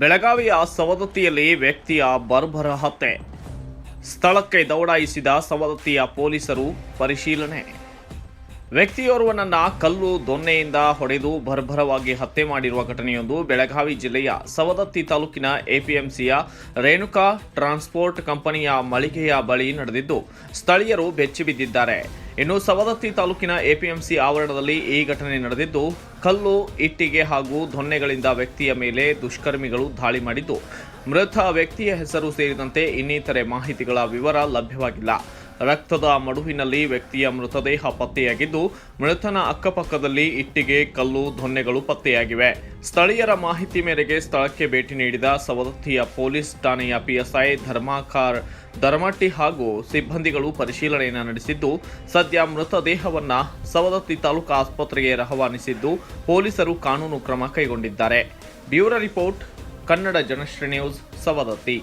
ಬೆಳಗಾವಿಯ ಸವದತ್ತಿಯಲ್ಲಿ ವ್ಯಕ್ತಿಯ ಬರ್ಬರ ಹತ್ಯೆ. ಸ್ಥಳಕ್ಕೆ ದೌಡಾಯಿಸಿದ ಸವದತ್ತಿಯ ಪೊಲೀಸರು ಪರಿಶೀಲನೆ. ವ್ಯಕ್ತಿಯೋರ್ವನನ್ನ ಕಲ್ಲು ದೊನ್ನೆಯಿಂದ ಹೊಡೆದು ಬರ್ಬರವಾಗಿ ಹತ್ಯೆ ಮಾಡಿರುವ ಘಟನೆಯೊಂದು ಬೆಳಗಾವಿ ಜಿಲ್ಲೆಯ ಸವದತ್ತಿ ತಾಲೂಕಿನ ಎಪಿಎಂಸಿಯ ರೇಣುಕಾ ಟ್ರಾನ್ಸ್ಪೋರ್ಟ್ ಕಂಪನಿಯ ಮಳಿಗೆಯ ಬಳಿ ನಡೆದಿದ್ದು, ಸ್ಥಳೀಯರು ಬೆಚ್ಚಿಬಿದ್ದಿದ್ದಾರೆ. ಇನ್ನು ಸವದತ್ತಿ ತಾಲೂಕಿನ ಎಪಿಎಂಸಿ ಆವರಣದಲ್ಲಿ ಈ ಘಟನೆ ನಡೆದಿದ್ದು, ಕಲ್ಲು, ಇಟ್ಟಿಗೆ ಹಾಗೂ ದೊನ್ನೆಗಳಿಂದ ವ್ಯಕ್ತಿಯ ಮೇಲೆ ದುಷ್ಕರ್ಮಿಗಳು ದಾಳಿ ಮಾಡಿದ್ದು. ಮೃತ ವ್ಯಕ್ತಿಯ ಹೆಸರು ಸೇರಿದಂತೆ ಇನ್ನಿತರೆ ಮಾಹಿತಿಗಳ ವಿವರ ಲಭ್ಯವಾಗಿಲ್ಲ. ರಕ್ತದ ಮಡುವಿನಲ್ಲಿ ವ್ಯಕ್ತಿಯ ಮೃತದೇಹ ಪತ್ತೆಯಾಗಿದ್ದು, ಮೃತನ ಅಕ್ಕಪಕ್ಕದಲ್ಲಿ ಇಟ್ಟಿಗೆ, ಕಲ್ಲು ದೊನ್ನೆಗಳು ಪತ್ತೆಯಾಗಿವೆ. ಸ್ಥಳೀಯರ ಮಾಹಿತಿ ಮೇರೆಗೆ ಸ್ಥಳಕ್ಕೆ ಭೇಟಿ ನೀಡಿದ ಸವದತ್ತಿಯ ಪೊಲೀಸ್ ಠಾಣೆಯ ಪಿಎಸ್ಐ ಧರ್ಮಾಕಾರ್ ಧರ್ಮಟ್ಟಿ ಹಾಗೂ ಸಿಬ್ಬಂದಿಗಳು ಪರಿಶೀಲನೆಯನ್ನು ನಡೆಸಿದ್ದು, ಸದ್ಯ ಮೃತದೇಹವನ್ನು ಸವದತ್ತಿ ತಾಲೂಕು ಆಸ್ಪತ್ರೆಗೆ ರವಾನಿಸಿದ್ದು, ಪೊಲೀಸರು ಕಾನೂನು ಕ್ರಮ ಕೈಗೊಂಡಿದ್ದಾರೆ. Bureau report, Kannada Janashree news, Savadatti.